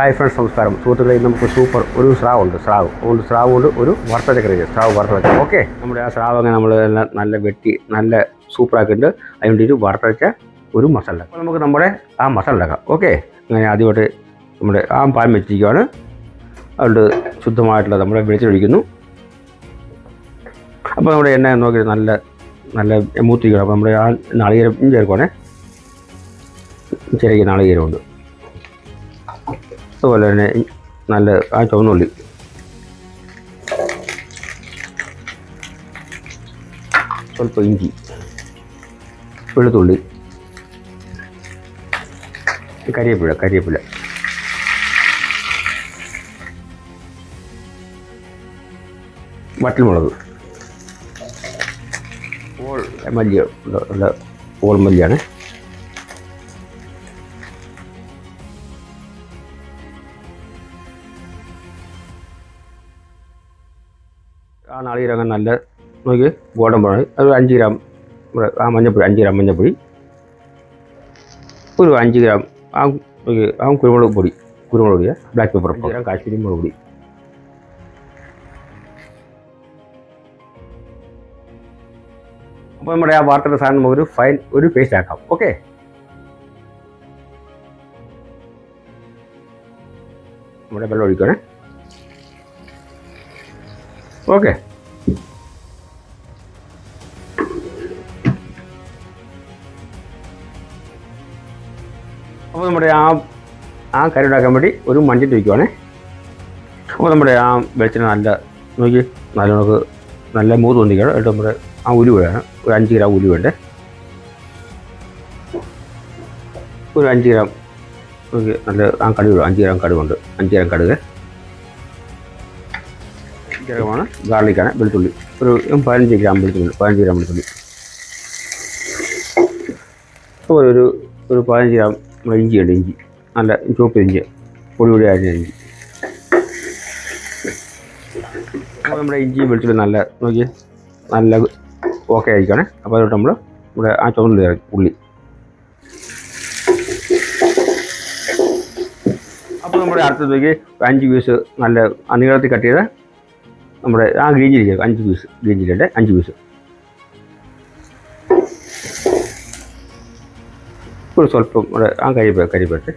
Hi friends നമസ്കാരം സുഹൃത്തുക്കളെ നമുക്ക് സൂപ്പർ ഒരു സ്രാവുണ്ട് സ്രാവ് അതുകൊണ്ട് സ്രാവ് കൊണ്ട് ഒരു വറുത്ത ചക്കര സ്രാവ് വറുത്ത ചക്കര ഓക്കെ? നമ്മുടെ ആ സ്രാവ് അങ്ങനെ നമ്മൾ നല്ല വെട്ടി നല്ല സൂപ്പറാക്കിയിട്ട് അതിനുവേണ്ടി ഒരു വറുത്ത വെച്ച ഒരു മസാല അപ്പോൾ നമുക്ക് നമ്മുടെ ആ മസാല ഉണ്ടാക്കാം. ഓക്കെ? അങ്ങനെ ആദ്യമായിട്ട് നമ്മുടെ ആ പാൻ വെച്ചിരിക്കുകയാണ് അതുകൊണ്ട് ശുദ്ധമായിട്ടുള്ള നമ്മുടെ വെളിച്ചൊഴിക്കുന്നു അപ്പോൾ നമ്മുടെ എണ്ണ നോക്കി നല്ല നല്ല മൂത്തിരിക്കണം. അപ്പോൾ നമ്മുടെ ആ നാളികേരം ചേർക്കുവാണേ. ചെറിയ നാളികേരമുണ്ട്. അതുപോലെ തന്നെ നല്ല ആ ചുവന്നുള്ളി സ്വല്പം ഇഞ്ചി വെളുത്തുള്ളി കരിവേപ്പില കരിവേപ്പില വട്ടൽമുളക് ഓൾ മല്ലിയ ഓൾ മല്ലിയാണ് ആ നാളികേരം നല്ല നോക്കി ഗോൾഡൻ ബ്രൗൺ ഒരു അഞ്ച് ഗ്രാം ഇവിടെ ആ മഞ്ഞപ്പൊടി അഞ്ച് ഗ്രാം മഞ്ഞപ്പൊടി. ഒരു അഞ്ച് ഗ്രാം ആ നോക്കി ആ കുരുമുളക് പൊടി കുരുമുളക് പൊടിയാ ബ്ലാക്ക് പെപ്പർ അഞ്ച് ഗ്രാം കാശ്മീരി മുളക് പൊടി. അപ്പോൾ നമ്മുടെ ആ വാർത്തയുടെ സാധനം നമുക്ക് ഒരു ഫൈൻ ഒരു പേസ്റ്റ് ആക്കാം. ഓക്കെ നമ്മുടെ വെള്ളം ഒഴിക്കണേ ഓക്കെ അപ്പോൾ നമ്മുടെ ആ ആ കറി ഉണ്ടാക്കാൻ വേണ്ടി ഒരു മഞ്ഞിട്ട് വയ്ക്കുവാണേ അപ്പോൾ നമ്മുടെ ആ വെളിച്ചെണ്ണ നല്ല നോക്കി നല്ല നമുക്ക് നല്ല മൂത്ത് തോന്നിക്കണം എന്നിട്ട് നമ്മുടെ ആ ഉലുവയാണ്. ഒരു അഞ്ച് ഗ്രാം ഉലുവുണ്ട് ഒരു അഞ്ച് ഗ്രാം നോക്കി നല്ല ആ കടുവ അഞ്ച് ഗ്രാം കടുവുണ്ട് അഞ്ച് ഗ്രാം കടുക്. ജീരകമാണ് ഗാർലിക്കാണ് വെളുത്തുള്ളി. ഒരു പതിനഞ്ച് ഗ്രാം വെളുത്തുള്ളി പതിനഞ്ച് ഗ്രാം വെളുത്തുള്ളി. അപ്പോൾ ഒരു ഒരു പതിനഞ്ച് ഗ്രാം ഇഞ്ചിയുണ്ട് ഇഞ്ചി. നല്ല ചുവപ്പ് ഇഞ്ചി പൊടി പൊടി അരിഞ്ഞ ഇഞ്ചി. അപ്പോൾ നമ്മുടെ ഇഞ്ചിയും വെളുത്തുള്ളി നല്ല നോക്കി നല്ല ഓക്കെ ആയിരിക്കണേ അപ്പോൾ അതുകൊണ്ട് നമ്മൾ ഇവിടെ ആ ചുവന്നുള്ളി ഉള്ളി. അപ്പോൾ നമ്മുടെ അടുത്തത് നോക്കി അഞ്ച് പീസ് നല്ല നീളത്തിൽ കട്ട് ചെയ്ത നമ്മുടെ ആ ഗ്രീൻ ചില്ലി ചേർക്കും അഞ്ച് പീസ് ഗ്രീൻ ചില്ലിയുടെ അഞ്ച് പീസ് ഒരു സ്വല്പം നമ്മുടെ ആ കരിപ്പ കരിപ്പട്ട്.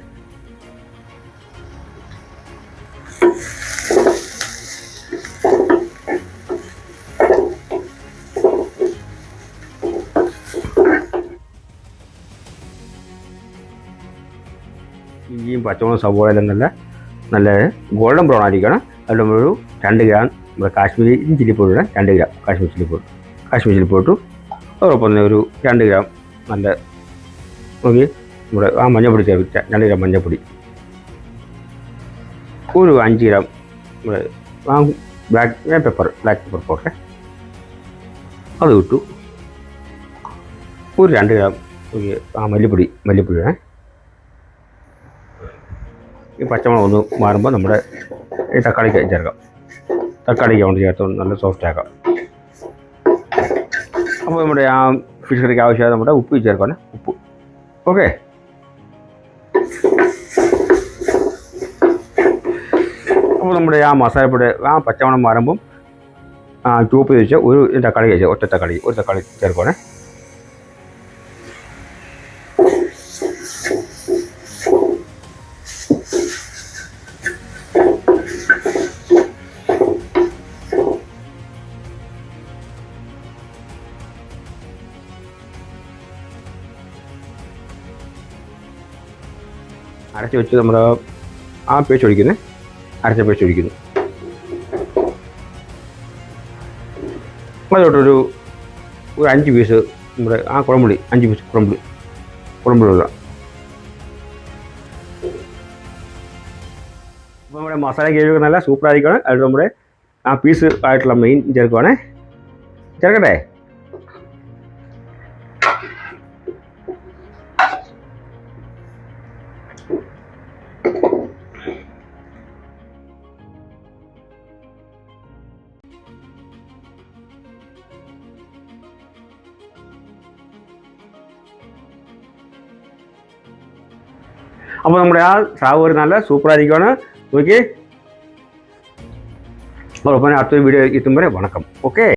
ഇഞ്ചിയും പച്ചമുളകും സവോള എല്ലാം നല്ല നല്ല ഗോൾഡൻ ബ്രൗൺ ആയിരിക്കണം. നമ്മളൊരു രണ്ട് ഗ്രാം നമ്മുടെ കാശ്മീരി ചില്ലി പൗഡർ രണ്ട് gram Kashmir chilli powder Kashmir chilli powder അതോടൊപ്പം തന്നെ ഒരു രണ്ട് ഗ്രാം നല്ല നോക്കി നമ്മുടെ ആ മഞ്ഞപ്പൊടി ചേർത്ത് രണ്ട് ഗ്രാം മഞ്ഞപ്പൊടി ഒരു അഞ്ച് ഗ്രാം നമ്മുടെ black pepper black pepper powder അത് ഇട്ടു. ഒരു രണ്ട് ഗ്രാം ആ മല്ലിപ്പൊടി മല്ലിപ്പൊടിയാണ് ഈ പച്ചമുളക് ഒന്ന് മാറുമ്പോൾ നമ്മുടെ ഈ തക്കാളിക്ക് ചേർക്കാം. തക്കാളിക്ക് കൊണ്ട് ചേർത്ത് നല്ല സോഫ്റ്റ് ആക്കാം. അപ്പോൾ നമ്മുടെ ആ ഫിഷ് കറിക്ക് ആവശ്യമായ നമ്മുടെ ഉപ്പ് ചേർക്കണം. ഉപ്പ്. ഓക്കെ അപ്പോൾ നമ്മുടെ ആ മസാലപ്പൊടി ആ പച്ചമണം മാറുമ്പം ചുവപ്പ് വെച്ച് ഒരു തക്കാളി കഴിച്ചാൽ ഒറ്റ തക്കാളി ഒരു തക്കാളി ചേർക്കുവാണേ. അരച്ച് വെച്ച് നമ്മൾ ആ പേസ്റ്റ് ഒഴിക്കുന്നത് അരച്ച പേസ്റ്റ് ഒഴിക്കുന്നു. അതോട്ടൊരു ഒരു അഞ്ച് പീസ് നമ്മുടെ ആ കുളമ്പുളി അഞ്ച് പീസ് കുളമ്പുളി കുളമ്പുളി ഇടുക. അപ്പോൾ നമ്മുടെ മസാല ഗ്രേവി നല്ല സൂപ്പറായിരിക്കുകയാണ് അതിൽ നമ്മുടെ ആ പീസ് ആയിട്ടുള്ള മെയിൻ ചേർക്കുവാണേ ചേർക്കട്ടെ? അപ്പോൾ നമ്മുടെ ആ സ്രാവ് ഒരു നല്ല സൂപ്പറായിരിക്കുവാണ് നോക്കി അപ്പോൾ അടുത്തൊരു വീഡിയോ എത്തുമ്പോൾ വണക്കം ഓക്കെ